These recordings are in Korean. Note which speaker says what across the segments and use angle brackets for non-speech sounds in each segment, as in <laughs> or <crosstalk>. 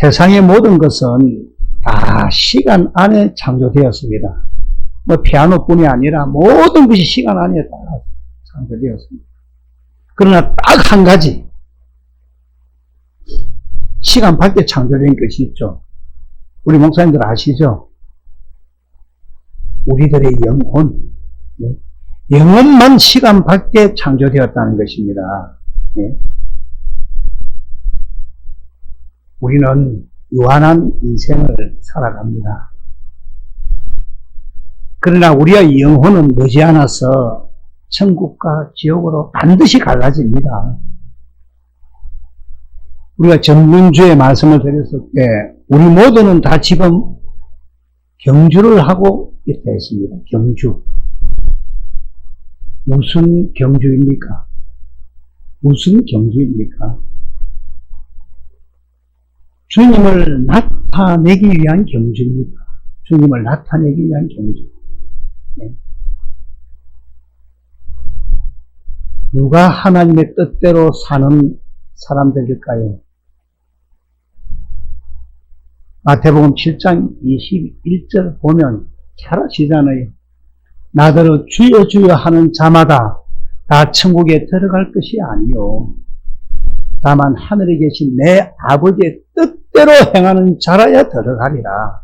Speaker 1: 세상의 모든 것은 다 시간 안에 창조되었습니다. 뭐 피아노뿐이 아니라 모든 것이 시간 안에 다 창조되었습니다. 그러나 딱 한 가지 시간 밖에 창조된 것이 있죠. 우리 목사님들 아시죠? 우리들의 영혼. 네. 영혼만 시간 밖에 창조되었다는 것입니다. 네. 우리는 유한한 인생을 살아갑니다. 그러나 우리의 영혼은 머지않아서 천국과 지옥으로 반드시 갈라집니다. 우리가 전문주의 말씀을 드렸을 때 우리 모두는 다 지금 경주를 하고 있다 했습니다. 경주. 무슨 경주입니까? 무슨 경주입니까? 주님을 나타내기 위한 경주입니다. 주님을 나타내기 위한 경주. 네. 누가 하나님의 뜻대로 사는 사람들일까요? 마태복음 7장 21절 보면 잘 아시잖아요. 나더러 주여 주여 하는 자마다 다 천국에 들어갈 것이 아니요. 다만 하늘에 계신 내 아버지의 뜻대로 행하는 자라야 들어가리라.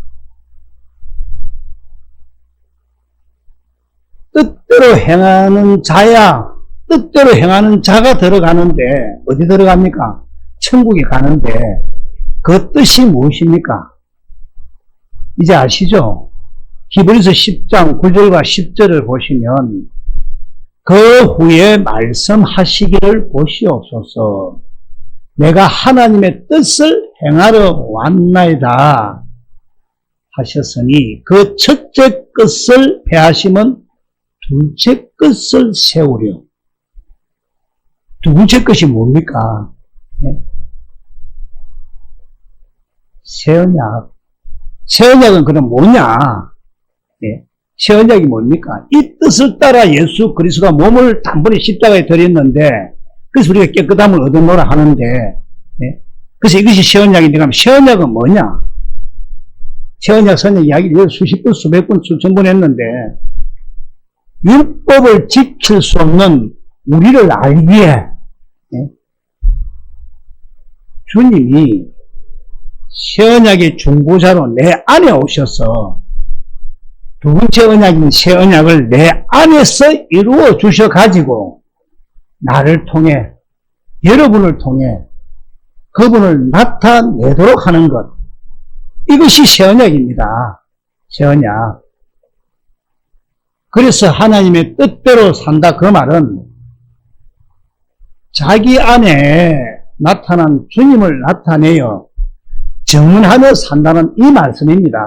Speaker 1: 뜻대로 행하는 자야, 뜻대로 행하는 자가 들어가는데, 어디 들어갑니까? 천국에 가는데, 그 뜻이 무엇입니까? 이제 아시죠? 히브리서 10장 9절과 10절을 보시면, 그 후에 말씀하시기를 보시옵소서. 내가 하나님의 뜻을 행하러 왔나이다 하셨으니 그 첫째 끝을 패하시면 둘째 끝을 세우려. 두 번째 끝이 뭡니까? 네? 새 언약. 새 언약은 그럼 뭐냐? 네? 새 언약이 뭡니까? 이 뜻을 따라 예수 그리스도가 몸을 단번에 십자가에 드렸는데 그래서 우리가 깨끗함을 얻어놓으라 하는데 네? 그래서 이것이 새 언약인데 그럼 새 언약은 뭐냐? 새 언약 선언 이야기를 수십 번, 수백 번, 수천 번 했는데 율법을 지킬 수 없는 우리를 알기에 네? 주님이 새 언약의 중보자로 내 안에 오셔서 두 번째 언약인 새 언약을 내 안에서 이루어 주셔 가지고 나를 통해 여러분을 통해 그분을 나타내도록 하는 것 이것이 새 언약입니다. 새 언약. 그래서 하나님의 뜻대로 산다 그 말은 자기 안에 나타난 주님을 나타내어 정문하며 산다는 이 말씀입니다.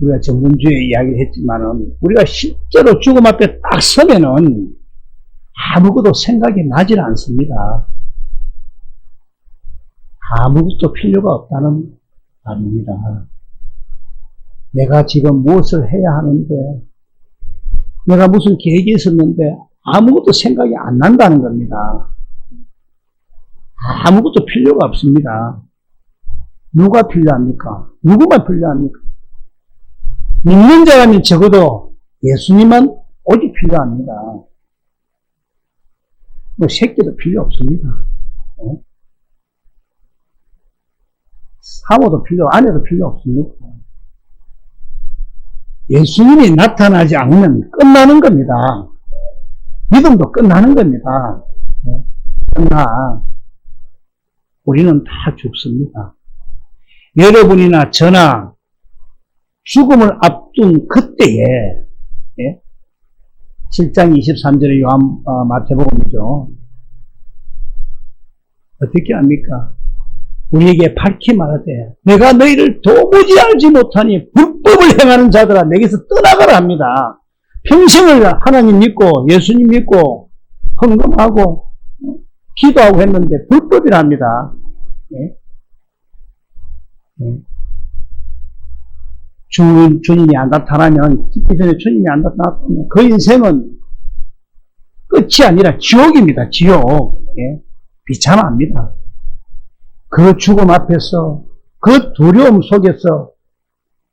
Speaker 1: 우리가 정문주의 이야기를 했지만은 우리가 실제로 죽음 앞에 딱 서면은 아무것도 생각이 나질 않습니다. 아무것도 필요가 없다는 말입니다. 내가 지금 무엇을 해야 하는데, 내가 무슨 계획이 있었는데 아무것도 생각이 안 난다는 겁니다. 아무것도 필요가 없습니다. 누가 필요합니까? 누구만 필요합니까? 믿는 자라면 적어도 예수님만 오직 필요합니다. 뭐 새끼도 필요 없습니다. 어? 사모도 필요, 아내도 필요 없습니다. 예수님이 나타나지 않으면 끝나는 겁니다. 믿음도 끝나는 겁니다. 어? 그러나 우리는 다 죽습니다. 여러분이나 저나 죽음을 앞둔 그때에 예? 7장 23절의 요한 어, 마태복음이죠. 어떻게 합니까? 우리에게 밝히 말하되 내가 너희를 도무지 알지 못하니 불법을 행하는 자들아 내게서 떠나가라 합니다. 평생을 하나님 믿고 예수님 믿고 헌금하고 기도하고 했는데 불법이랍니다. 예? 예. 주님, 주님이 안 나타나면, 죽기 전에 주님이 안 나타나면 그 인생은 끝이 아니라 지옥입니다. 지옥. 예? 비참합니다. 그 죽음 앞에서 그 두려움 속에서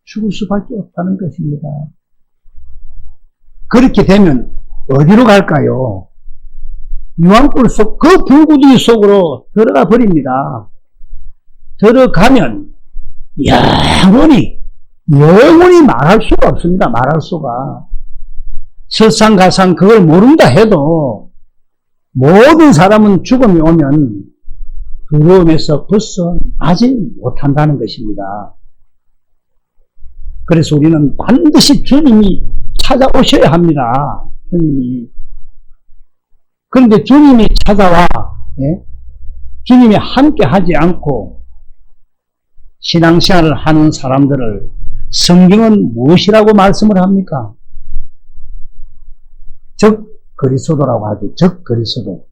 Speaker 1: 죽을 수밖에 없다는 것입니다. 그렇게 되면 어디로 갈까요? 유황불 속, 그 불구덩이 속으로 들어가 버립니다. 들어가면 영원히, 영원히 말할 수가 없습니다. 말할 수가. 설상가상 그걸 모른다 해도 모든 사람은 죽음이 오면 두려움에서 벗어나지 못한다는 것입니다. 그래서 우리는 반드시 주님이 찾아오셔야 합니다. 주님이. 그런데 주님이 찾아와, 예? 주님이 함께 하지 않고 신앙생활을 하는 사람들을 성경은 무엇이라고 말씀을 합니까? 적 그리스도라고 하죠. 적 그리스도.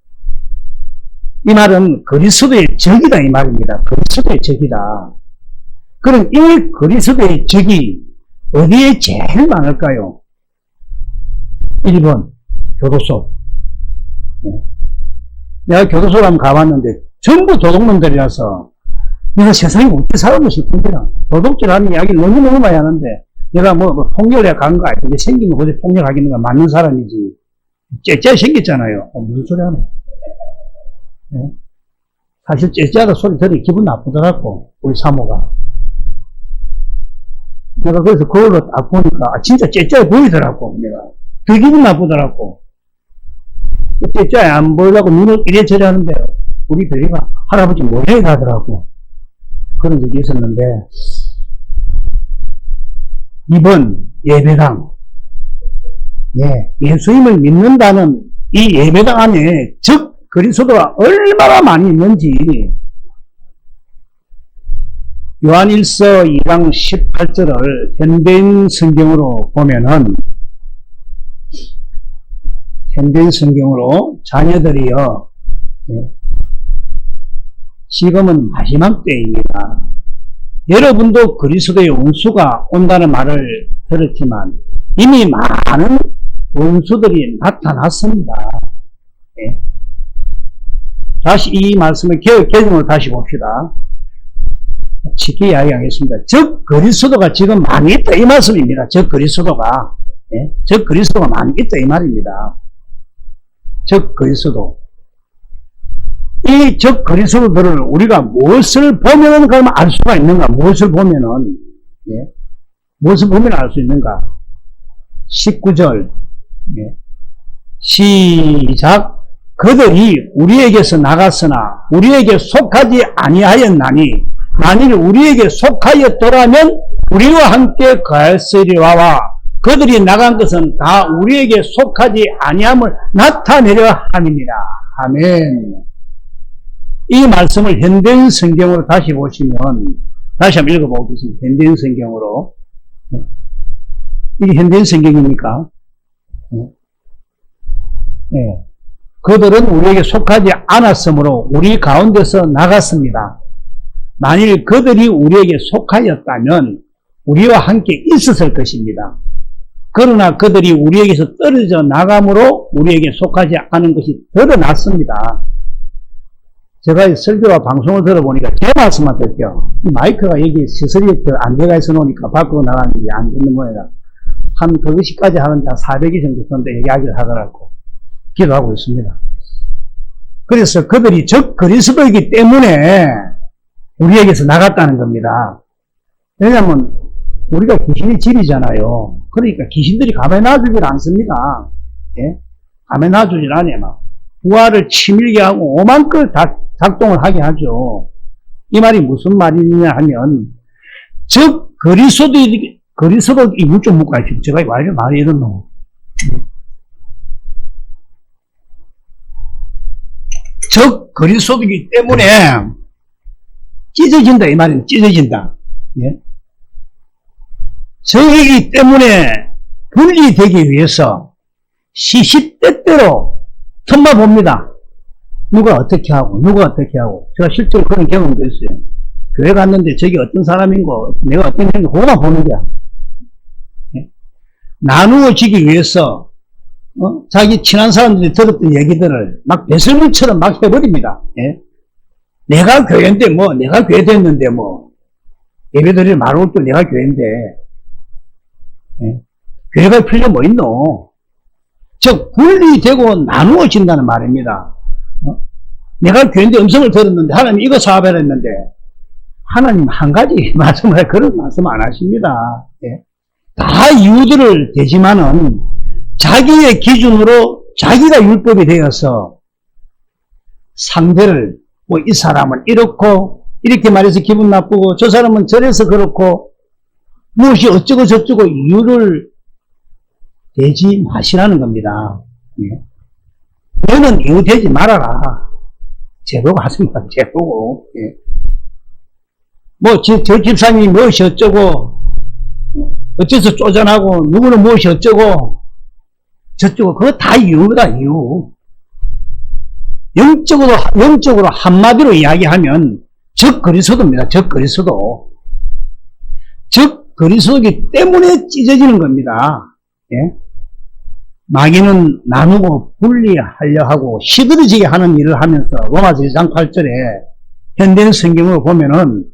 Speaker 1: 이 말은 그리스도의 적이다 이 말입니다. 그리스도의 적이다. 그럼 이 그리스도의 적이 어디에 제일 많을까요? 1번 교도소. 네. 내가 교도소를 한번 가봤는데 전부 도둑놈들이라서 내가 세상에 어떻게 살았나 싶은데라. 도둑질 하는 이야기를 너무너무 많이 하는데 내가 뭐, 뭐 폭력에 간거 아닌데 생긴 거 보지 폭력하기는 건 맞는 사람이지. 째째 생겼잖아요. 어, 무슨 소리 하네. 네? 사실 째째하다 소리 들으니 기분 나쁘더라고. 우리 사모가. 내가 그래서 거울로 딱 보니까 아, 진짜 째째해 보이더라고. 내가. 더 기분 나쁘더라고. 째째해 안 보이려고 눈을 이래저래 하는데 우리 별이가 할아버지 모래에 가더라고. 그런 적이 있었는데 이번 예배당 예, 예수님을 믿는다는 이 예배당 안에 즉 그리스도가 얼마나 많이 있는지. 요한일서 2장 18절을 현대인 성경으로 보면은 현대인 성경으로 자녀들이요 예, 지금은 마지막 때입니다. 여러분도 그리스도의 원수가 온다는 말을 들었지만 이미 많은 원수들이 나타났습니다. 예. 다시 이 말씀을 개정으로 다시 봅시다. 쉽게 이야기하겠습니다. 즉 그리스도가 지금 많이 있다 이 말씀입니다. 즉 그리스도가 예? 즉 그리스도가 많이 있다 이 말입니다. 즉 그리스도 이즉 그리스도들을 우리가 무엇을 보면은 그러면 알 수가 있는가? 무엇을 보면은 예? 무엇을 보면 알 수 있는가? 19절 예. 시작 그들이 우리에게서 나갔으나 우리에게 속하지 아니하였나니 만일 우리에게 속하였더라면 우리와 함께 거하시리와 그들이 나간 것은 다 우리에게 속하지 아니함을 나타내려 함입니다. 아멘. 이 말씀을 현대인 성경으로 다시 보시면 다시 한번 읽어보겠습니다. 현대인 성경으로 이게 현대인 성경입니까? 예. 그들은 우리에게 속하지 않았으므로 우리 가운데서 나갔습니다. 만일 그들이 우리에게 속하였다면 우리와 함께 있었을 것입니다. 그러나 그들이 우리에게서 떨어져 나감으로 우리에게 속하지 않은 것이 드러났습니다. 제가 설교와 방송을 들어보니까 제 말씀만 듣죠. 마이크가 여기 시설이 안 돼가 있어 놓으니까 밖으로 나가는 게 안 듣는 모양이라. 한 그것이까지 하는데 한 400이 정도 된다 이야기를 하더라고. 기도하고 있습니다. 그래서 그들이 적 그리스도이기 때문에 우리에게서 나갔다는 겁니다. 왜냐하면 우리가 귀신의 집이잖아요. 그러니까 귀신들이 가만히 놔주질 않습니다. 예? 가만히 놔주질 않아요. 막. 부하를 치밀게 하고 오만 걸다 작동을 하게 하죠. 이 말이 무슨 말이냐 하면 즉 그리스도 그리스도 이물 좀 묻고 하시고 제가 왜 이렇게 말이 이렇노 즉 그리스도이기 때문에 찢어진다 이 말은 찢어진다. 예? 저이기 때문에 분리되기 위해서 시시때때로 틈만 봅니다. 누가 어떻게 하고 누가 어떻게 하고 제가 실제로 그런 경험도 있어요. 교회 갔는데 저기 어떤 사람인고 내가 어떤 사람인고 그거만 보는 거야. 예? 나누어지기 위해서 어? 자기 친한 사람들이 들었던 얘기들을 막 배설물처럼 막 해버립니다. 예? 내가 교회인데 뭐, 내가 교회 됐는데 뭐, 예배드리는 말올 때 내가 교회인데, 예? 교회가 필요 뭐 있노? 즉, 분리되고 나누어진다는 말입니다. 어? 내가 교회인데 음성을 들었는데, 하나님 이거 사업해라 했는데, 하나님 한 가지 <laughs> 말씀을, 그런 말씀 안 하십니다. 예? 다 이유들을 대지만은, 자기의 기준으로 자기가 율법이 되어서 상대를 뭐 이 사람은 이렇고 이렇게 말해서 기분 나쁘고 저 사람은 저래서 그렇고 무엇이 어쩌고 저쩌고 이유를 대지 마시라는 겁니다. 예. 너는 이유 대지 말아라. 제보고 하십니다. <laughs> 제보고. 예. 뭐, 저, 저 집사님이 무엇이 어쩌고, 어째서 쪼잔하고, 누구는 무엇이 어쩌고, 저쪽은 그거 다 이유다 이유. 영적으로 영적으로 한마디로 이야기하면 적 그리스도입니다. 적 그리스도. 적 그리스도이기 때문에 찢어지는 겁니다. 예? 마귀는 나누고 분리하려 하고 시들어지게 하는 일을 하면서 로마서 1장 8절에 현대인 성경을 보면은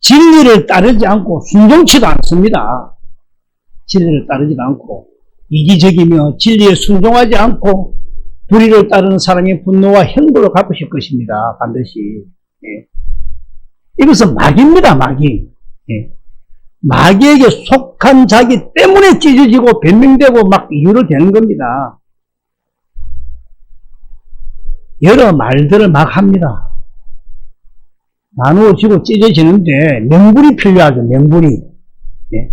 Speaker 1: 진리를 따르지 않고 순종치도 않습니다. 진리를 따르지 않고 이기적이며 진리에 순종하지 않고 불의를 따르는 사람의 분노와 행보를 갚으실 것입니다. 반드시. 예. 이것은 마귀입니다. 마귀. 예. 마귀에게 속한 자기 때문에 찢어지고 변명되고 막 이유를 대는 겁니다. 여러 말들을 막 합니다. 나누어지고 찢어지는데 명분이 필요하죠. 명분이. 예.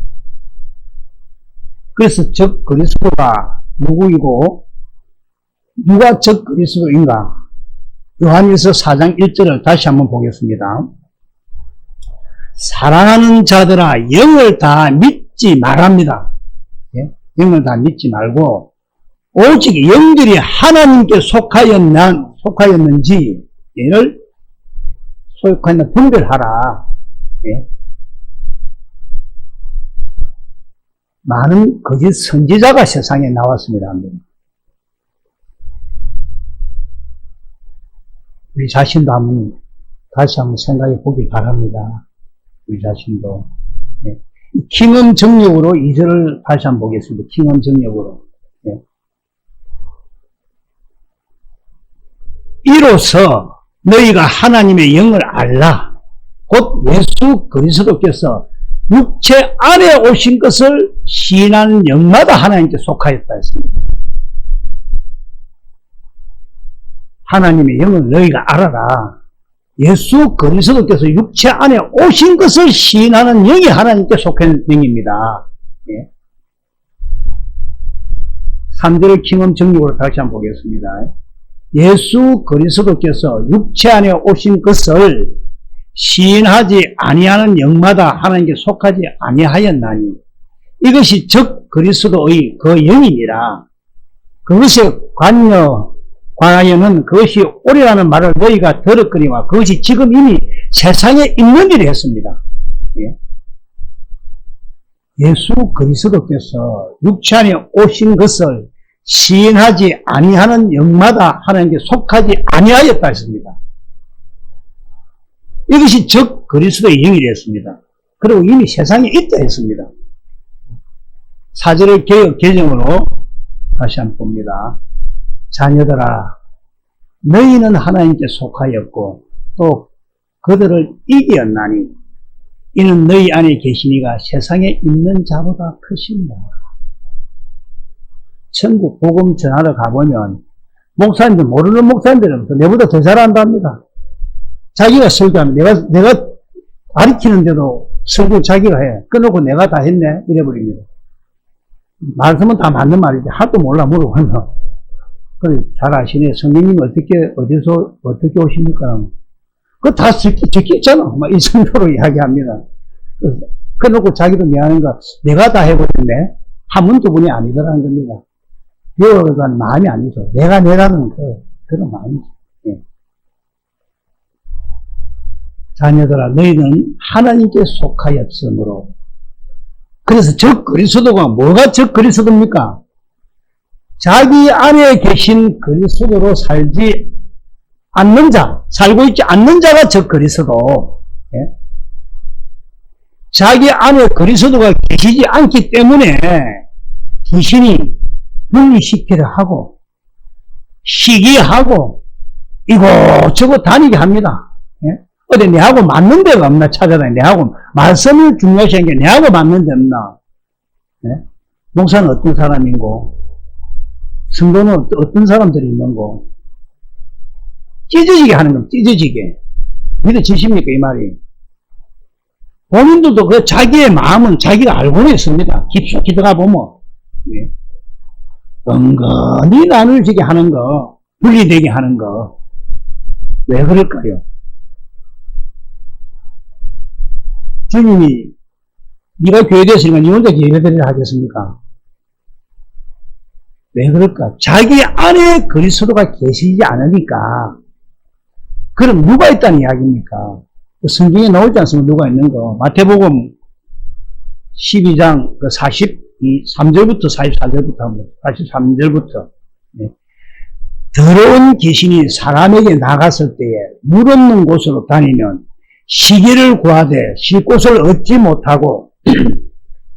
Speaker 1: 그래서 적 그리스도가 누구이고 누가 적 그리스도인가? 요한일서 4장 1절을 다시 한번 보겠습니다. 사랑하는 자들아 영을 다 믿지 말합니다. 예? 영을 다 믿지 말고 오직 영들이 하나님께 속하였나, 속하였는지 얘를 속하였나 분별하라. 예? 많은 거짓 선지자가 세상에 나왔습니다. 우리 자신도 한번 다시 한번 생각해 보길 바랍니다. 우리 자신도. 네. 킹음 정력으로 이절을 다시 한번 보겠습니다. 킹음 정력으로. 네. 이로써 너희가 하나님의 영을 알라. 곧 예수 그리스도께서 육체 안에 오신 것을 시인하는 영마다 하나님께 속하였다 했습니다. 하나님의 영을 너희가 알아라. 예수 그리스도께서 육체 안에 오신 것을 시인하는 영이 하나님께 속한 영입니다. 예. 3절을 킹음 정력으로 다시 한번 보겠습니다. 예수 그리스도께서 육체 안에 오신 것을 시인하지 아니하는 영마다 하나님께 속하지 아니하였나니 이것이 적 그리스도의 그 영이니라. 그것에 관여 관하여는 그것이 오래라는 말을 너희가 들었거니와 그것이 지금 이미 세상에 있는 일이 했습니다. 예. 예수 그리스도께서 육체 안에 오신 것을 시인하지 아니하는 영마다 하나님께 속하지 아니하였다 했습니다. 이것이 적 그리스도의 영이 됐습니다. 그리고 이미 세상에 있다 했습니다. 사절의 개혁 개정으로 다시 한번 봅니다. 자녀들아, 너희는 하나님께 속하였고 또 그들을 이기었나니 이는 너희 안에 계시니가 세상에 있는 자보다 크십니다. 천국 복음 전하러 가보면 목사님들 모르는 목사님들은 내보다 더 잘한답니다. 자기가 설교하면 내가 내가 가르치는데도 설교 자기가 해. 끊어고 내가 다 했네 이래버립니다. 말씀은 다 맞는 말이지 하도 몰라 물어보면 잘 아시네 성령님 어떻게 어디서 어떻게 오십니까? 그다 적기 적기 있잖아. 막 이 정도로 이야기합니다. 끊어고 자기도 미안한가 내가 다 해버렸네. 한분두 분이 아니더라는 겁니다. 배워간 마음이 아니죠. 내가 내라는 그, 그런 마음이죠. 예. 자녀들아, 너희는 하나님께 속하였으므로. 그래서 적 그리스도가 뭐가 적 그리스도입니까? 자기 안에 계신 그리스도로 살지 않는 자, 살고 있지 않는 자가 적 그리스도. 예? 자기 안에 그리스도가 계시지 않기 때문에 귀신이 분리시키려 하고 시기하고 이곳저곳 다니게 합니다. 예? 어디 내하고 맞는 데가 없나 찾아다니 내하고 말씀을 중요시한 게 내하고 맞는 데 없나 예? 목사는 어떤 사람인고 성도는 어떤- 사람들이 있는고 찢어지게 하는 겁니다. 찢어지게 믿어지십니까 이 말이 본인들도 그 자기의 마음은 자기가 알고는 있습니다. 깊숙이 들어가 보면 예. 은근히 나눌지게 하는 거 분리되게 하는 거 왜 그럴까요? 주님이 네가 교회 됐으니까 네 혼자 예배드리라 하겠습니까? 왜 그럴까? 자기 안에 그리스도가 계시지 않으니까 그럼 누가 있다는 이야기입니까? 그 성경에 나오지 않습니까? 누가 있는 거. 마태복음 12장 그 43절부터 44절부터 합니다. 43절부터. 네. 더러운 귀신이 사람에게 나갔을 때에 물 없는 곳으로 다니면 시기를 구하되 쉴 곳을 얻지 못하고 <clears throat>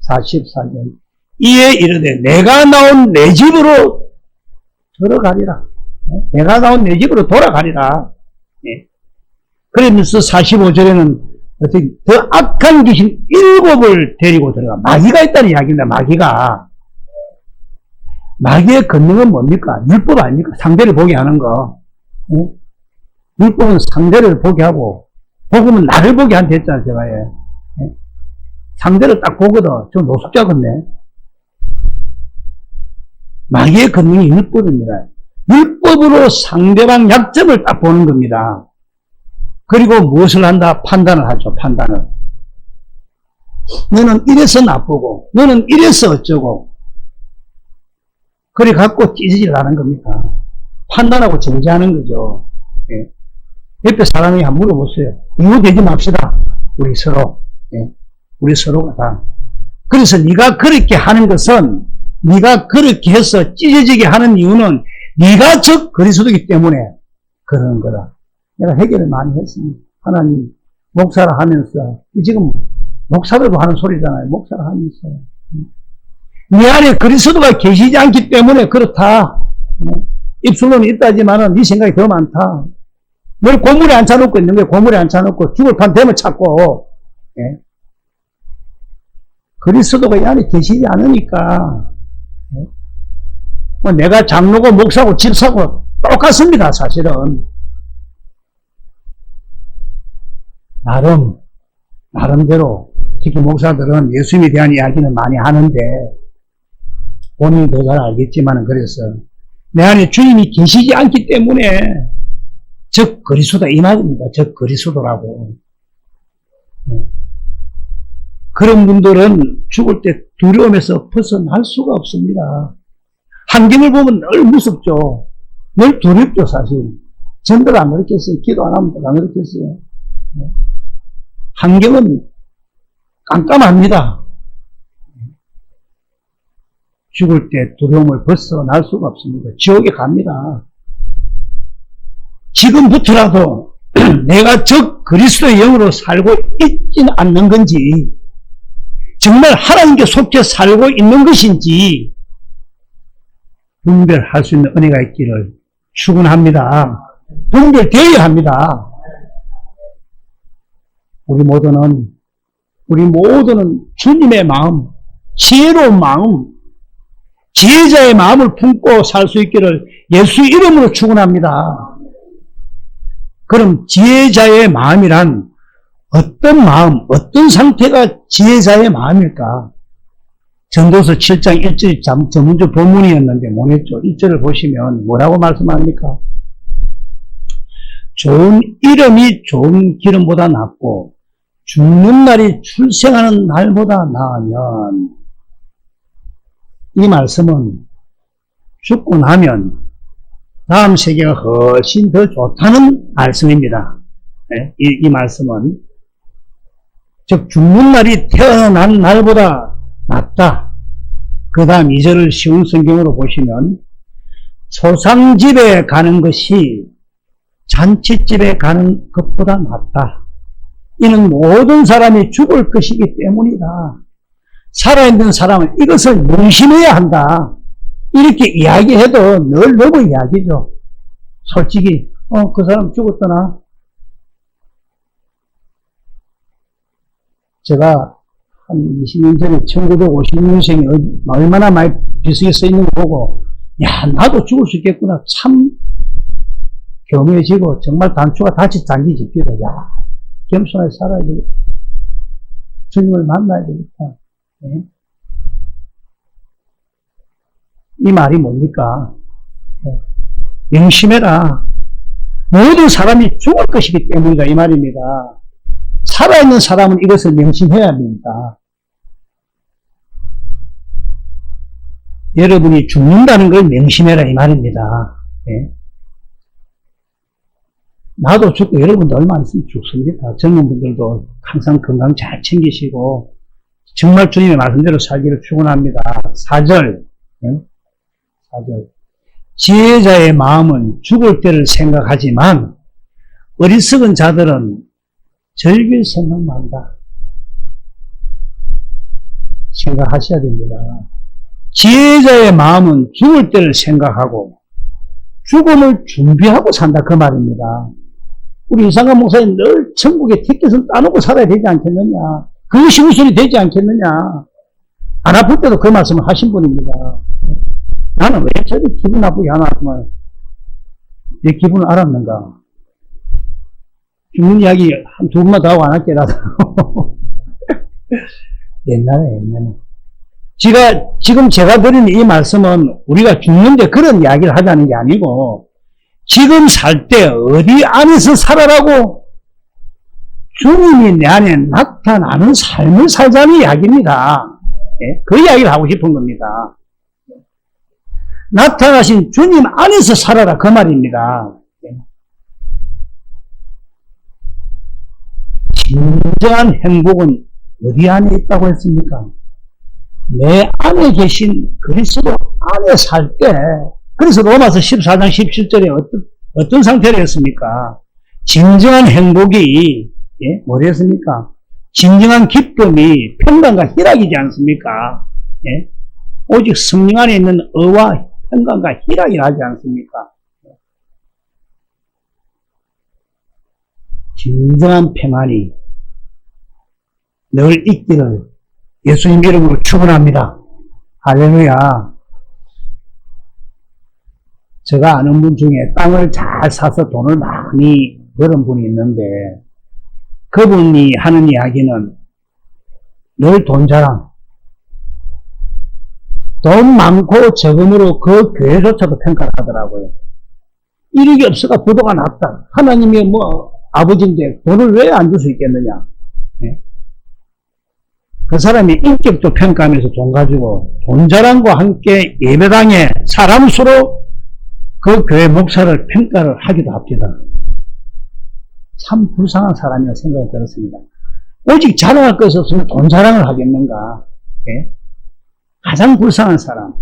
Speaker 1: 44절 이에 이르되 내가 나온 내 집으로 들어가리라. 네? 내가 나온 내 집으로 돌아가리라. 예. 그러면서 45절에는 어떻게 더 악한 귀신 일곱을 데리고 들어가. 마귀가 있다는 이야기입니다. 마귀가. 마귀의 권능은 뭡니까? 율법 아닙니까? 상대를 보게 하는 거. 예? 율법은 상대를 보게 하고, 복음은 나를 보게 한다 했잖아요, 제가. 예. 예? 상대를 딱 보거든. 좀 노숙자 같네. 마귀의 권능이 율법입니다. 율법으로 상대방 약점을 딱 보는 겁니다. 그리고 무엇을 한다? 판단을 하죠, 판단을. 너는 이래서 나쁘고, 너는 이래서 어쩌고. 그래 갖고 찢어질 하는 겁니다. 판단하고 정지하는 거죠. 예. 옆에 사람이 한 물어보세요. 이웃되지 맙시다. 우리 서로. 예. 우리 서로가 다. 그래서 네가 그렇게 하는 것은 네가 그렇게 해서 찢어지게 하는 이유는 네가 적 그리스도이기 때문에 그러는 거다. 내가 해결을 많이 했습니다. 하나님 목사를 하면서 이 지금 목사들도 하는 소리잖아요. 목사를 하면서 네 안에 그리스도가 계시지 않기 때문에 그렇다. 입술로는 있다지만은 네 생각이 더 많다. 늘 고물에 앉혀놓고 있는 거예요. 고물에 앉혀놓고 죽을 판 되면 찾고 예? 그리스도가 이 안에 계시지 않으니까 예? 뭐 내가 장로고 목사고 집사고 똑같습니다. 사실은 나름 나름대로 특히 목사들은 예수님에 대한 이야기는 많이 하는데 본인이 더 잘 알겠지만은 그래서 내 안에 주님이 계시지 않기 때문에 적 그리스도다 이 말입니다. 적 그리스도라고. 네. 그런 분들은 죽을 때 두려움에서 벗어날 수가 없습니다. 환경을 보면 늘 무섭죠. 늘 두렵죠, 사실. 전들 안 그렇겠어요. 기도 안 하면 안 그렇겠어요. 네. 환경은 깜깜합니다. 죽을 때 두려움을 벗어날 수가 없습니다. 지옥에 갑니다. 지금부터라도 <clears throat> 내가 적 그리스도의 영으로 살고 있지는 않는 건지, 정말 하나님께 속해 살고 있는 것인지, 분별할 수 있는 은혜가 있기를 축원합니다. 분별되어야 합니다. 우리 모두는, 우리 모두는 주님의 마음, 지혜로운 마음, 지혜자의 마음을 품고 살 수 있기를 예수 이름으로 축원합니다. 그럼 지혜자의 마음이란 어떤 마음, 어떤 상태가 지혜자의 마음일까? 전도서 7장 1절이 전문적 본문이었는데 뭐겠죠? 1절을 보시면 뭐라고 말씀합니까? 좋은 이름이 좋은 기름보다 낫고 죽는 날이 출생하는 날보다 나으면 이 말씀은 죽고 나면 다음 세계가 훨씬 더 좋다는 말씀입니다. 네? 이, 이 말씀은 즉 죽는 날이 태어난 날보다 낫다. 그 다음 2절을 쉬운 성경으로 보시면 소상집에 가는 것이 잔치집에 가는 것보다 낫다. 이는 모든 사람이 죽을 것이기 때문이다. 살아있는 사람은 이것을 명심해야 한다. 이렇게 이야기해도 늘 너무 이야기죠. 솔직히, 어, 그 사람 죽었더나? 제가 한 20년 전에 1956년생이 얼마나 많이 비석에 써 있는 거 보고, 야, 나도 죽을 수 있겠구나. 참, 겸해지고, 정말 단추가 다시 잠기 집기도, 야, 겸손하게 살아야 되겠다. 주님을 만나야 되겠다. 예? 이 말이 뭡니까? 예. 명심해라. 모든 사람이 죽을 것이기 때문이다. 이 말입니다. 살아있는 사람은 이것을 명심해야 합니다. 여러분이 죽는다는 걸 명심해라. 이 말입니다. 예? 나도 죽고 여러분도 얼마 안 있으면 죽습니다. 젊은 분들도 항상 건강 잘 챙기시고 정말 주님의 말씀대로 살기를 축원합니다. 4절 예? 4절 지혜자의 마음은 죽을 때를 생각하지만 어리석은 자들은 생각만 한다. 생각하셔야 됩니다. 지혜자의 마음은 죽을 때를 생각하고 죽음을 준비하고 산다 그 말입니다. 우리 이상한 목사님 늘 천국에 티켓을 따놓고 살아야 되지 않겠느냐. 그것이 우선이 되지 않겠느냐. 안 아플 때도 그 말씀을 하신 분입니다. 나는 왜 저리 기분 나쁘게 하나 하면 내 기분을 알았는가. 죽는 이야기 한 두 번만 더 하고 안 할게, 나도. <laughs> 옛날에, 옛날에. 제가, 지금 제가 드리는 이 말씀은 우리가 죽는데 그런 이야기를 하자는 게 아니고, 지금 살 때 어디 안에서 살아라고 주님이 내 안에 나타나는 삶을 살자는 이야기입니다. 예? 그 이야기를 하고 싶은 겁니다. 나타나신 주님 안에서 살아라 그 말입니다. 예. 진정한 행복은 어디 안에 있다고 했습니까? 내 안에 계신 그리스도 안에 살 때, 그래서 로마서 14장 17절에 어떤, 어떤 상태를 했습니까? 진정한 행복이, 예? 뭐랬습니까? 진정한 기쁨이 평강과 희락이지 않습니까? 예? 오직 성령 안에 있는 의와 평강과 희락이 나지 않습니까? 진정한 평안이 늘 있기를 예수님 이름으로 축원합니다. 할렐루야. 제가 아는 분 중에 땅을 잘 사서 돈을 많이 벌은 분이 있는데 그분이 하는 이야기는 늘 돈 자랑. 돈 많고 적음으로 그 교회조차도 평가를 하더라고요. 이력이 없어가 부도가 났다. 하나님이 뭐 아버지인데 돈을 왜 안 줄 수 있겠느냐. 네? 그 사람이 인격도 평가하면서 돈 가지고 돈 자랑과 함께 예배당에 사람 수로 그 교회 목사를 평가를 하기도 합니다. 참 불쌍한 사람이라 생각이 들었습니다. 오직 자랑할 것이 없으면 돈 자랑을 하겠는가? 예? 가장 불쌍한 사람.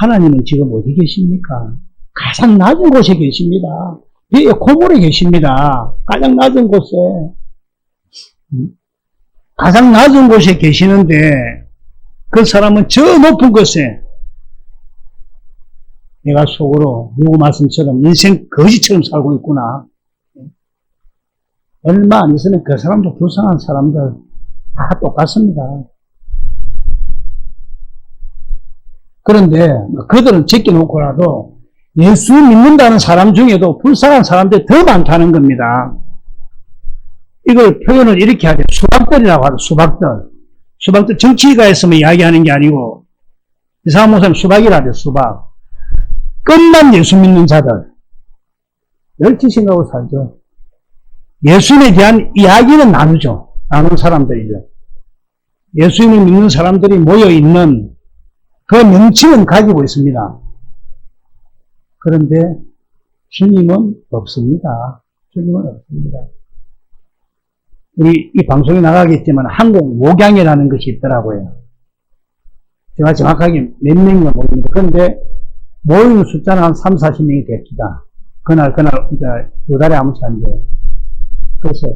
Speaker 1: 하나님은 지금 어디 계십니까? 가장 낮은 곳에 계십니다. 예, 고물에 계십니다. 가장 낮은 곳에. 음? 가장 낮은 곳에 계시는데 그 사람은 저 높은 곳에 내가 속으로 누구 말씀처럼 인생 거지처럼 살고 있구나. 얼마 안 있으면 그 사람도 불쌍한 사람들 다 똑같습니다. 그런데 그들은 제껴놓고라도 예수 믿는다는 사람 중에도 불쌍한 사람들이 더 많다는 겁니다. 이걸 표현을 이렇게 하죠. 수박들이라고 하죠. 수박들. 수박들 정치가에서만 이야기하는 게 아니고 이상한 목사님 수박이라 하죠. 수박. 끝만 예수 믿는 자들. 열지 생각하고 살죠. 예수님에 대한 이야기는 나누죠. 나누는 사람들이죠. 예수님을 믿는 사람들이 모여 있는 그 명칭은 가지고 있습니다. 그런데 주님은 없습니다. 주님은 없습니다. 우리 이 방송에 나가겠지만 한국 목양이라는 것이 있더라고요. 제가 정확하게 몇 명인가 모릅니다. 그런데 모이는 숫자는 한 3, 40명이 됩니다. 그날, 그날, 두 달에 아무렇지 않은데. 그래서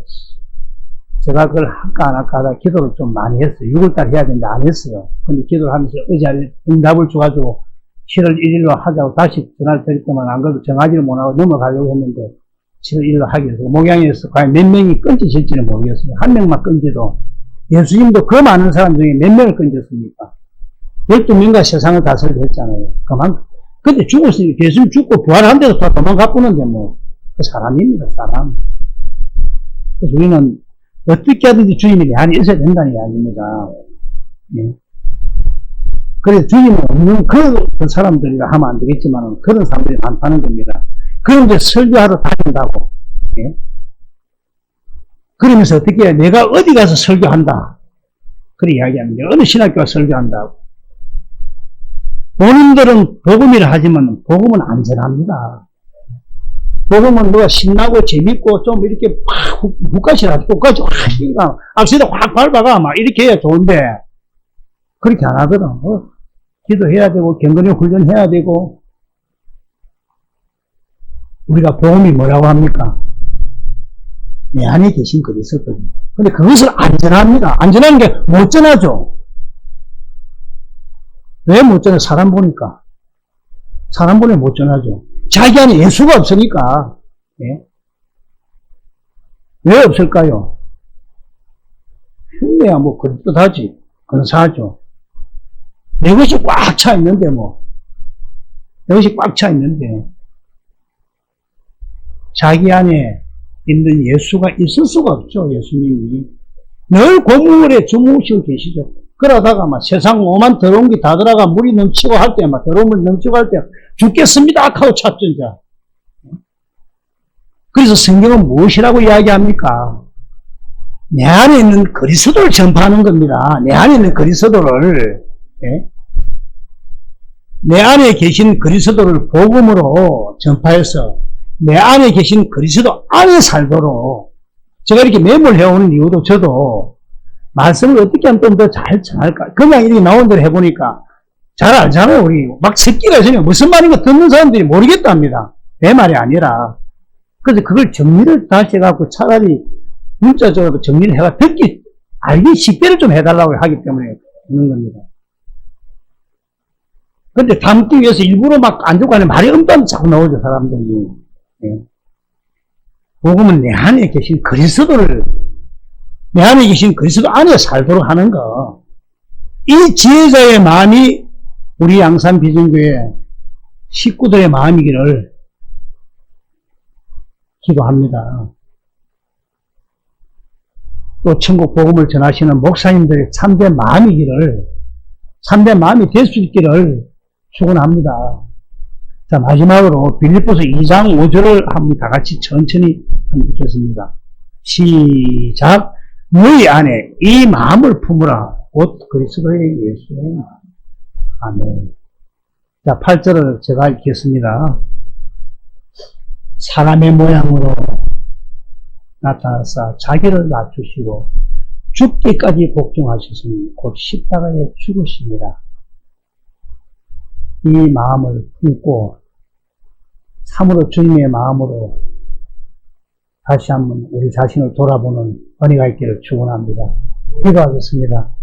Speaker 1: 제가 그걸 할까 안 할까 하다 기도를 좀 많이 했어요. 6월달 해야 되는데 안 했어요. 근데 기도를 하면서 의자에 응답을 줘가지고 7월 1일로 하자고 다시 전화를 드렸더만 안 그래도 정하지를 못하고 넘어가려고 했는데 7월 1일로 하기로 해서 목양에서 과연 몇 명이 끊지실지는 모르겠어요. 한 명만 끊지도 예수님도 그 많은 사람 중에 몇 명을 끊졌습니까? 12명과 세상을 다스리게 했잖아요. 그만, 근데 죽었으니까 예수님 죽고 부활한 데도 다 도망가 보는데 뭐, 그 사람입니다, 사람. 그래서 우리는 어떻게 하든지 주님이 내 안에 있어야 된다는 이야기입니다. 예. 그래서 주님은 없는 그런 사람들이라 하면 안 되겠지만 그런 사람들이 많다는 겁니다. 그런데 설교하러 다닌다고. 예. 그러면서 어떻게 해? 내가 어디 가서 설교한다. 그런 이야기합니다. 어느 신학교가 설교한다고. 본인들은 복음이라 하지만 복음은 안전합니다. 복음은 누가 신나고 재밌고 좀 이렇게 팍 훅가시라 훅가시 확 그러니까 악세도 확 밟아가 막 이렇게 해야 좋은데 그렇게 안 하거든. 어, 기도해야 되고 경건의 훈련해야 되고 우리가 복음이 뭐라고 합니까? 내 안에 계신 그리스도. 근데 그것을 안전합니다. 안전한 게 못 전하죠. 왜 못 전해? 사람 보니까. 사람 보내 못 전하죠. 자기 안에 예수가 없으니까. 예? 왜 없을까요? 흉내야 뭐 그럴듯하지. 근사하죠. 내 것이 꽉 차 있는데 뭐. 내 것이 꽉 차 있는데. 자기 안에 있는 예수가 있을 수가 없죠. 예수님이. 늘 고물에 주무시고 계시죠. 그러다가 막 세상 오만 더러운 게 다 들어가 물이 넘치고 할 때, 막 더러운 물 넘치고 할 때, 죽겠습니다! 하고 찾죠, 이제. 그래서 성경은 무엇이라고 이야기합니까? 내 안에 있는 그리스도를 전파하는 겁니다. 내 안에 있는 그리스도를, 예? 내 안에 계신 그리스도를 복음으로 전파해서 내 안에 계신 그리스도 안에 살도록 제가 이렇게 메모를 해오는 이유도 저도 말씀을 어떻게 하면 좀 더 잘 전할까. 그냥 이렇게 나온 대로 해보니까 잘 알잖아요, 우리. 막 새끼가 있으면 무슨 말인가 듣는 사람들이 모르겠답니다. 내 말이 아니라. 그래서 그걸 정리를 다시 해갖고 차라리 문자적으로 정리를 해가 듣기, 알기 쉽게를 좀 해달라고 하기 때문에 듣는 겁니다. 근데 담기 위해서 일부러 막안 듣고 하는 말이 음담 자꾸 나오죠, 사람들이. 예. 복음은 내 안에 계신 그리스도를 내 안에 계신 그리스도 안에 살도록 하는 거. 이 지혜자의 마음이 우리 양산 비전교회 식구들의 마음이기를 기도합니다. 또 천국 복음을 전하시는 목사님들의 참된 마음이기를 참된 마음이 될 수 있기를 축원합니다. 자 마지막으로 빌립보서 2장 5절을 한번 다 같이 천천히 한번 읽겠습니다. 시작. 너희 안에 이 마음을 품으라. 곧 그리스도의 예수의 마음. 아멘. 자, 8절을 제가 읽겠습니다. 사람의 모양으로 나타나사 자기를 낮추시고 죽기까지 복종하셨으니 곧 십자가에 죽으십니다. 이 마음을 품고 참으로 주님의 마음으로 다시 한번 우리 자신을 돌아보는 은혜가 있기를 축원합니다. 기도하겠습니다.